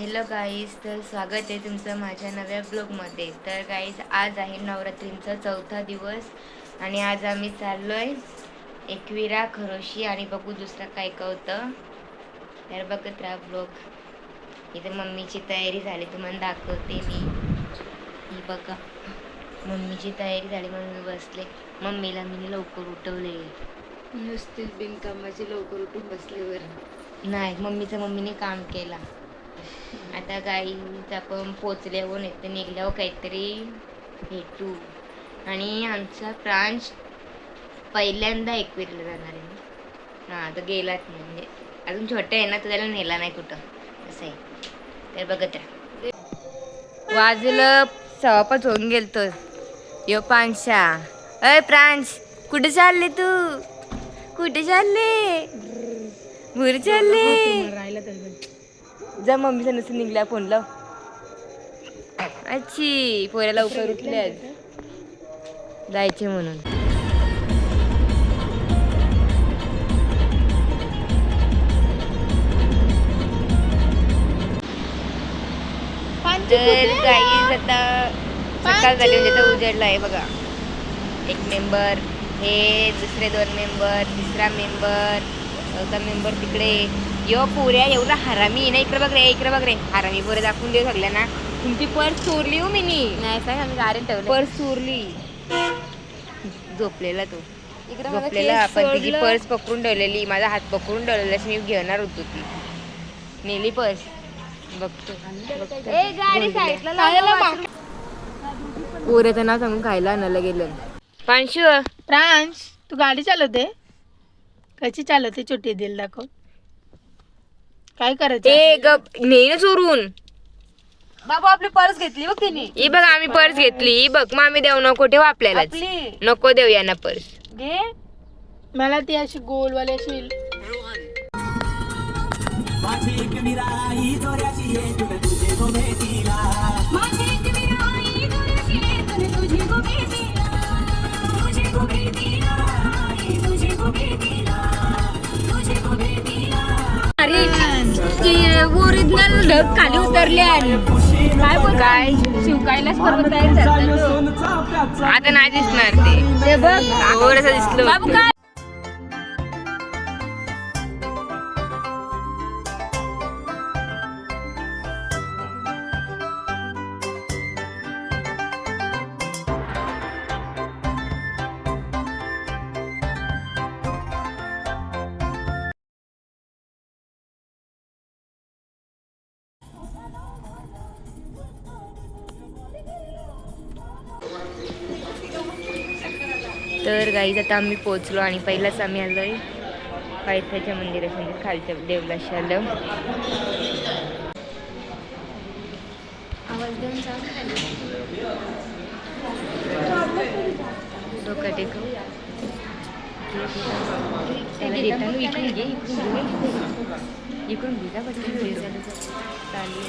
Hello guys तर स्वागत आहे तुमचं माझ्या नव्या ब्लॉगमध्ये तर गाईज आज आहे नवरात्रींचा चौथा दिवस आणि आज आम्ही चाललो आहे एकविरा खरोशी आणि बघू दुसरं काय होतं तर बघत राहा ब्लॉग इथे मम्मीची तयारी झाली तुम्हाला दाखवते मी. ही बघा. मम्मीची तयारी झाली म्हणून मी बसले. मम्मीला मी लवकर उठवले. नुसतीच बिनकामाची लवकर उठून बसल्यावर नाही मम्मीचं मम्मीने काम केला. आता गाईच आपण पोचल्यावर नाही निघल्यावर काहीतरी भेटू. आणि आमचा प्रांश पहिल्यांदा एकवीरला जाणार आहे. हां तर गेलाच नाही. म्हणजे अजून छोटं आहे ना तर त्याला नेला नाही कुठं. असं आहे. तर बघत राहा. वाजलं सवापाच होऊन गेलतो. यो पांशा अय प्रांश कुठे चालले तू? कुठे चालले? भूर चालले? तर जा मम्मीचा नुसतं निघल्या फोन लाव अच्छी पोऱ्या लवकर उठल्या जायचे म्हणून. तर आता सकाळ झाली म्हणजे तर उजेडला आहे बघा. एक मेंबर हे दुसरे दोन मेंबर तिसरा मेंबर चौथा मेंबर तिकडे. यो पोऱ्या एवढा हरामी. ना इकडे बघ रे इकडे बघ रे. हरामी पोरे दाखवून देऊ सगळ्या ना तुमची पर्स चोरली हो मी नाही सांग आम्ही गाडी ठेवलं पर्स चोरली. झोपलेला तो. झोपलेला आपण तिची. पर्स पकडून ठेवलेली. माझा हात पकडून ठेवलेला अशी मी घेणार होतो ती. नेली पर्स. बघतो. बघतो. ए, गाडी साईडला लाव. पोऱ्याचं नाव सांगून खायला आणायला गेलं पांशू प्रांश तू गाडी चालवते? कशी चालवते छोटी दिल दाखव. काय करायचं ए गप नेई ना चोरून. बाबा आपली पर्स घेतली बघ तिने. ही बघ आम्ही पर्स घेतली. ही बघ मामी देऊ नको ठेव आपल्याला आपली. नको देऊ यांना पर्स. घे. मला ती अशी गोलवाली अशी ओरिजिनल ढग खाली उतरले काय बोल काय? शिवकायलाच पर्वत आता नाही दिसणार ते. बघ. थोडस दिसलं बाबू काय? तर गाईज आता आम्ही पोचलो आणि पहिलाच आम्ही आलोय पायथ्याच्या मंदिरात म्हणजे खालच्या देवलाशी आलो. डोका टेकव त्याला देताना इकडून घे इकडून घे. इकडून घे जा पटकन घे चालेल.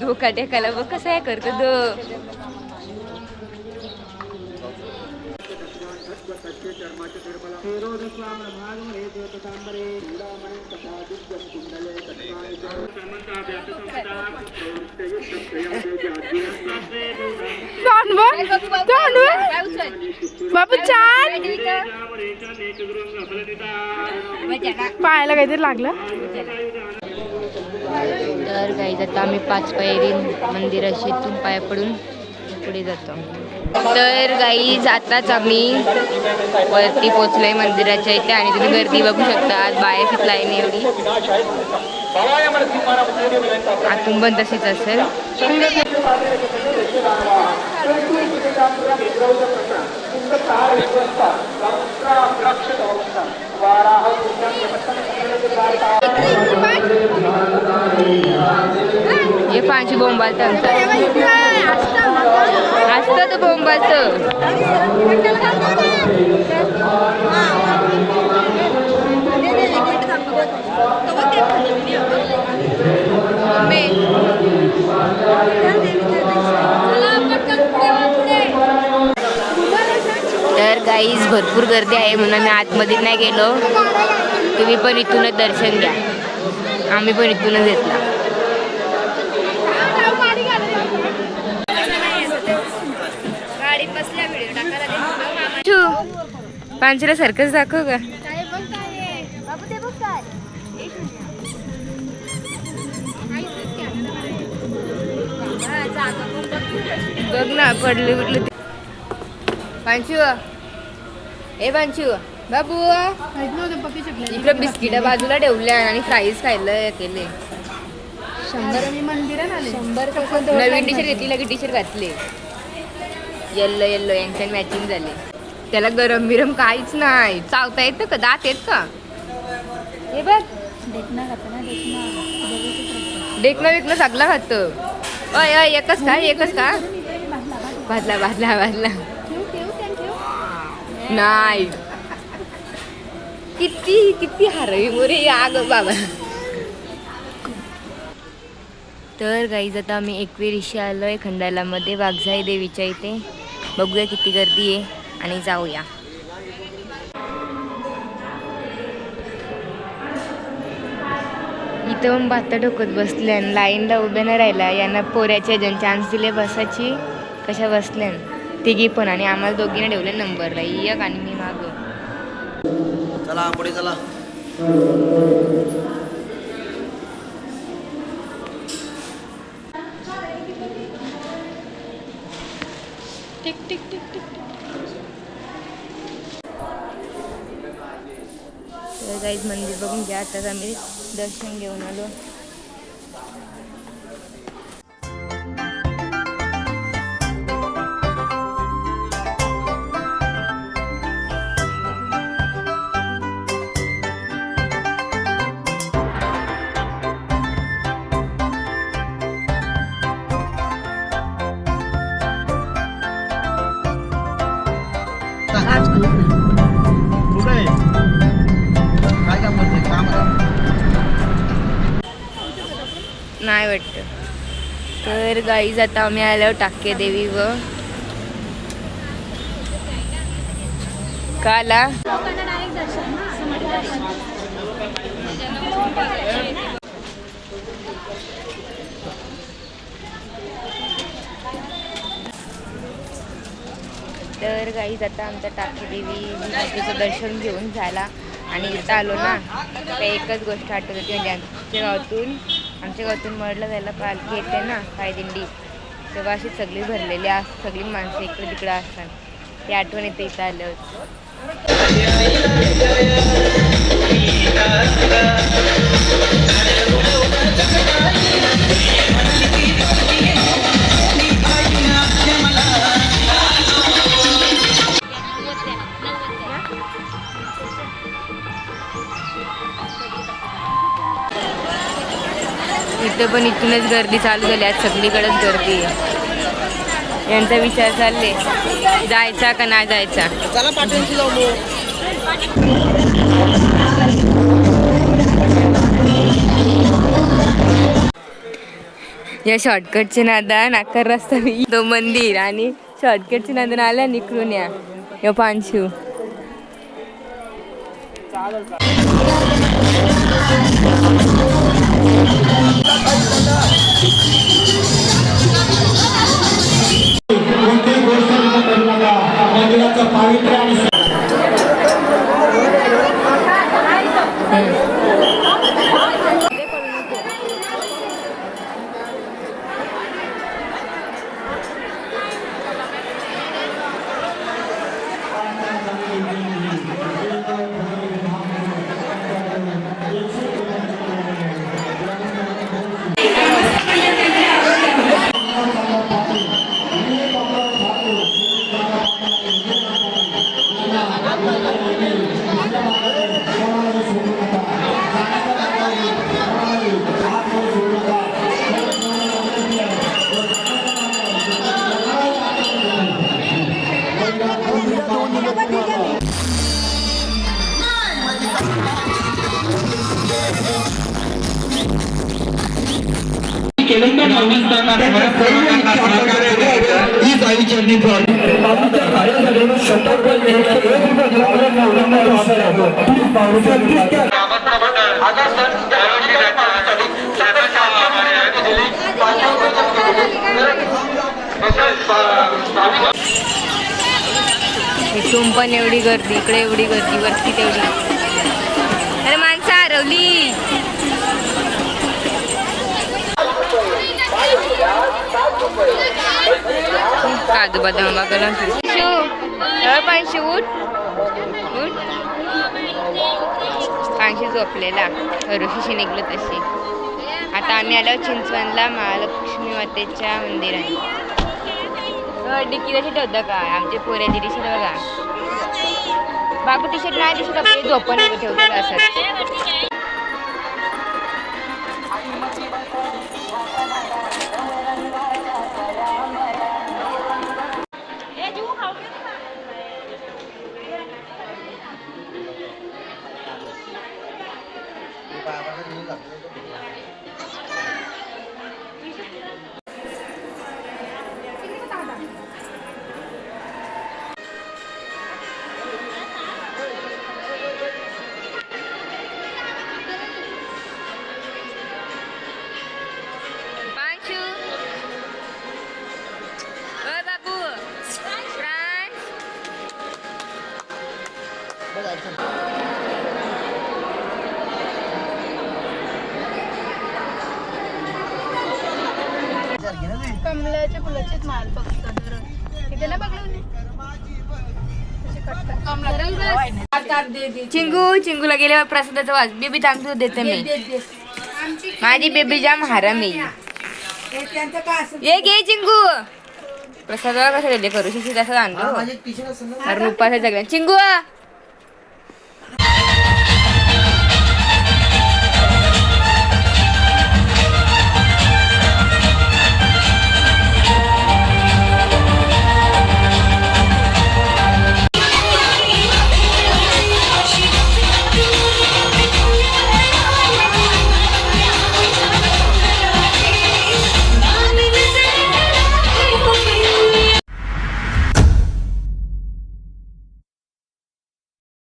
धोका टेकायला बघ कसं आहे करतो दो. बाबू? छान पायाला काहीतरी लागलं. तर काही जाता आम्ही पाच पायरी मंदिराशी इथून पाया पडून पुढे जातो. तर गाई जाताच आम्ही वरती पोचलोय मंदिराच्या इथे आणि तुम्ही गर्दी बघू शकता. आज बाहेर फिट लाईन एवढी. आतून बंद तशीच असेल. वाराह वारा पाचशे बोंबाल असतं तर बोंबाचं तर गाईज भरपूर गर्दी आहे म्हणून आम्ही आतमध्ये नाही गेलो. तुम्ही पण इथूनच दर्शन घ्या. आम्ही पण इथूनच घेतला पांचरा सर्कस दाखव का? बघ ना पडले बिडले पांचू. ए पांचू. बाबू इकडं बिस्किट बाजूला ठेवल्या आणि फ्राईज खायला केले. शंभर मी मंदिरात आले. शंभर नवीन टी शर्ट घेतली लगेच टी शर्ट घातले. येल्लो येल्लो यांच्या मॅचिंग झाले. त्याला गरम बिरम काहीच नाही. चावता येतं का? दात येत का? हे बघ. डेकणं विकणं सगळं खातं. अय अय एकच का एकच का भाजला भाजला. भाजला नाही. किती किती हरवी मोरे आग बाबा. तर गाईज आता आम्ही एकविरीशी आलो आहे खंडालामध्ये वाघजाई देवीच्या इथे. बघूया किती गर्दी आहे आणि जाऊया. इथं पण भात ठोकत बसल्या लाईनला उभ्या न राहिला. यांना पोऱ्याच्या जन चान्स दिले बसाची कशा बसल्यान तिघी पण आणि आम्हाला दोघींना ठेवले नंबरला एक आणि मी मागं. चला पुढे चला. टिक टिक टिक टिक तर मंदिर बघून घ्या. आता आम्ही दर्शन घेऊन आलो. कुठे? काय काम करते काम नाही वाटतं. तर गाईज आता आम्ही आलो टाके देवी व. काला? तर गाईज आता आमच्या टाकीदेवी दर्शन घेऊन झाला. आणि इथं आलो ना तर एकच गोष्ट आठवत होती म्हणजे आमच्या गावातून आमच्या गावातून मळला जायला पालखी येते ना पायदिंडी तेव्हा अशी सगळी भरलेली अस सगळी माणसं इकडे तिकडं असतात. ती आठवण येते इथं होतं इथं पण इथूनच गर्दी चालू झाली आज सगळीकडेच गर्दी आहे. यांचा विचार चालले जायचा का नाही जायचा? या शॉर्टकटचे नादा नाकार रस्ता मी तो मंदिर आणि शॉर्टकटचे नादा आल्या निकडून या. या कोणतीही गोष्ट करू नका मंदिराचं पावित्र्य आणि लागतो. इथून पण एवढी गर्दी इकडे एवढी गर्दी वरती तेवढी अरे माणसं हरवली काजू बदाम बघायला पाचशे उठ उठ पाचशे झोपलेला ऋषीशी निघलो तशी आता आम्ही आलो चिंचवणला महालक्ष्मी मातेच्या मंदिरात डिक्की कशी ठेवतं काय आमचे पोरे टी बघा बाबू टी शर्ट नाही दिसत आपले झोपण ठेवतात असं चिंगू चिंगूला गेल्यावर प्रसादाचा वास. बेबी थांबतो देते मी. माझी बेबी जाम हाराम ये घे चिंगू. प्रसादाला कसं दिले करू? शिशी तसं आणलो सगळ्या चिंगू